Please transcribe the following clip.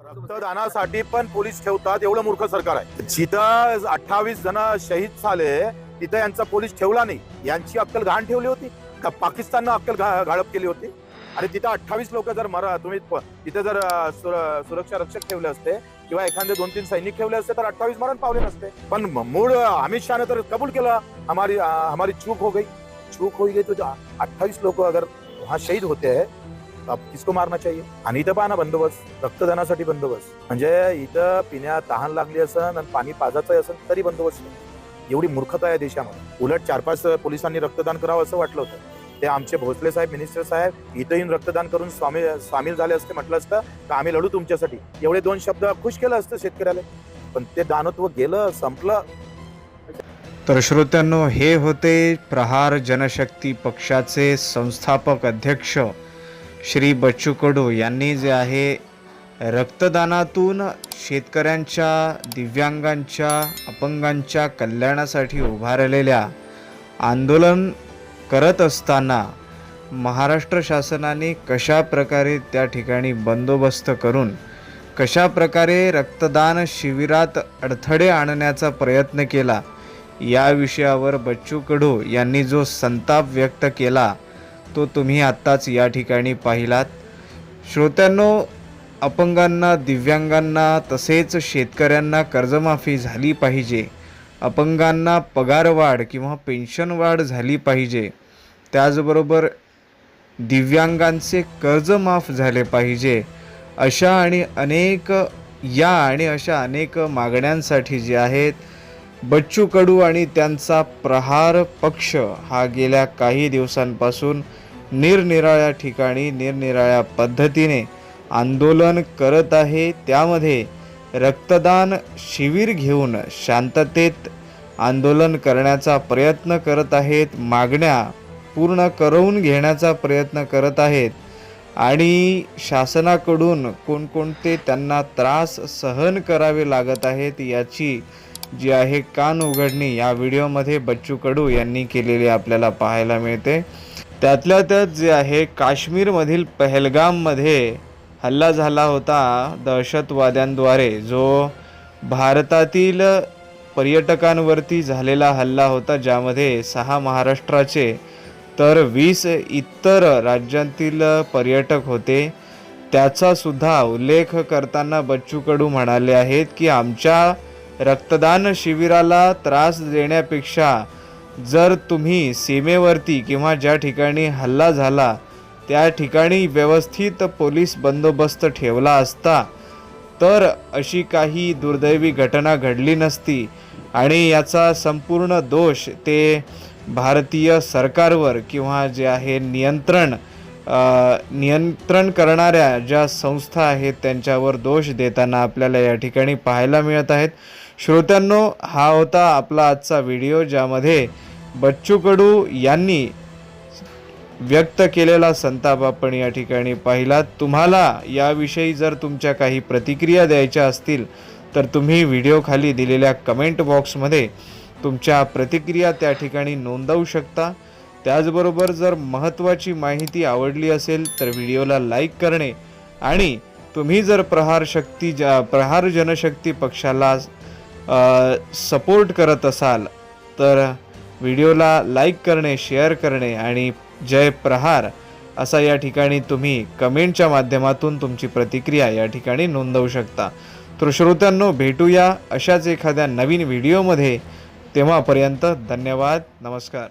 रक्तदानासाठी पण पोलीस ठेवतात एवढं मूर्ख सरकार आहे. जिथं अठ्ठावीस जण शहीद झाले तिथं यांचा पोलीस ठेवला नाही. यांची अक्कल घाण ठेवली होती. का पाकिस्ताननं अक्कल गाळप केली होती. आणि तिथं अठ्ठावीस लोक जर मरा तुम्ही तिथे जर सुरक्षा रक्षक ठेवले असते किंवा एखादे दोन तीन सैनिक ठेवले असते तर अठ्ठावीस मरण पावले नसते. पण मूळ अमित शहाने तर कबूल केलं. हमारी हमारी चूक हो गई. चूक हो गई तो अठ्ठावीस लोक अगर वहाँ शहीद होते हैं अब किसको मारना चाहिए? आणि इथं पहा ना बंदोबस्त रक्तदानासाठी बंदोबस्त. म्हणजे इथं पिण्या तहान लागली असन आणि पाणी पाजायचं असेल तरी बंदोबस्त एवढी मूर्खता आहे देशामध्ये. उलट चार पाच पोलिसांनी रक्तदान करावं असं वाटलं होतं. ते आमचे भोसले साहेब मिनिस्टर साहेब इथं येऊन रक्तदान करून स्वामी सामील झाले असते म्हटलं असतं तर आम्ही लढू तुमच्यासाठी? एवढे दोन शब्द खुश केलं असतं शेतकऱ्याला. पण ते दानत्व गेलं संपलं. तर श्रोत्यांनो हे होते प्रहार जनशक्ती पक्षाचे संस्थापक अध्यक्ष श्री बच्चू कडू यांनी जे आहे रक्तदानातून शेतकऱ्यांच्या दिव्यांगांच्या अपंगांच्या कल्याणासाठी उभारलेल्या आंदोलन करत असताना महाराष्ट्र शासनाने कशा प्रकारे त्या ठिकाणी बंदोबस्त करून कशा प्रकारे रक्तदान शिबिरात अडथळे आणण्याचा प्रयत्न केला या विषयावर बच्चू कडू यांनी जो संताप व्यक्त केला तो तुम्ही आत्ताच या ठिकाणी पाहिलात. श्रोत्यांनो अपंगांना दिव्यांगांना तसेच शेतकऱ्यांना कर्जमाफी झाली पाहिजे. अपंगांना पगारवाढ किंवा पेन्शन वाढ झाली पाहिजे. त्याचबरोबर दिव्यांगांचे कर्ज माफ झाले पाहिजे. अशा आणि अनेक या आणि अशा अनेक मागण्यांसाठी जे आहेत बच्चू कडू आणि त्यांचा प्रहार पक्ष हा गेल्या काही दिवसांपासून निरनिराळ्या ठिकाणी निरनिराळ्या पद्धतीने आंदोलन करत आहे. त्यामध्ये रक्तदान शिबिर घेऊन शांततेत आंदोलन करण्याचा प्रयत्न करत आहेत मागण्या पूर्ण करवून घेण्याचा प्रयत्न करत आहेत आणि शासनाकडून कोणकोणते त्यांना त्रास सहन करावे लागत आहेत याची जी आहे कान उघडणी या व्हिडिओमध्ये बच्चू कडू यांनी केलेली आपल्याला पाहायला मिळते. त्यातल्या त्यात जे आहे काश्मीरमधील पहलगाममध्ये हल्ला झाला होता दहशतवाद्यांद्वारे जो भारतातील पर्यटकांवरती झालेला हल्ला होता ज्यामध्ये सहा महाराष्ट्राचे तर वीस इतर राज्यांतील पर्यटक होते. त्याचासुद्धा उल्लेख करताना बच्चू कडू म्हणाले आहेत की आमच्या रक्तदान शिबिराला त्रास देण्यापेक्षा जर तुम्ही सीमेवरती किंवा ज्या ठिकाणी हल्ला झाला त्या ठिकाणी व्यवस्थित पोलीस बंदोबस्त ठेवला असता तर अशी काही दुर्दैवी घटना घडली नसती आणि याचा संपूर्ण दोष ते भारतीय सरकारवर किंवा जे आहे नियंत्रण नियंत्रण करणाऱ्या ज्या संस्था आहेत त्यांच्यावर दोष देताना आपल्याला या ठिकाणी पाहायला मिळत आहेत. श्रोत्यांनो हा होता आपला आजचा व्हिडिओ ज्यामध्ये बच्चू कडू यांनी व्यक्त केलेला संताप आपण या ठिकाणी पाहिला तुम्हाला याविषयी जर तुमच्या काही प्रतिक्रिया द्यायच्या असतील तर तुम्ही व्हिडिओखाली दिलेल्या कमेंट बॉक्समध्ये तुमच्या प्रतिक्रिया त्या ठिकाणी नोंदवू शकता. त्याचबरोबर जर महत्त्वाची माहिती आवडली असेल तर व्हिडिओला लाईक करणे आणि तुम्ही जर प्रहार शक्ती ज प्रहार जनशक्ती पक्षाला सपोर्ट करत असाल तर व्हिडिओला लाईक करणे शेअर करणे आणि जय प्रहार असा या ठिकाणी तुम्ही कमेंटच्या माध्यमातून तुमची प्रतिक्रिया या ठिकाणी नोंदवू शकता. तर श्रोत्यांनो भेटूया अशाच एखाद्या नवीन व्हिडिओमध्ये. तेव्हापर्यंत धन्यवाद नमस्कार.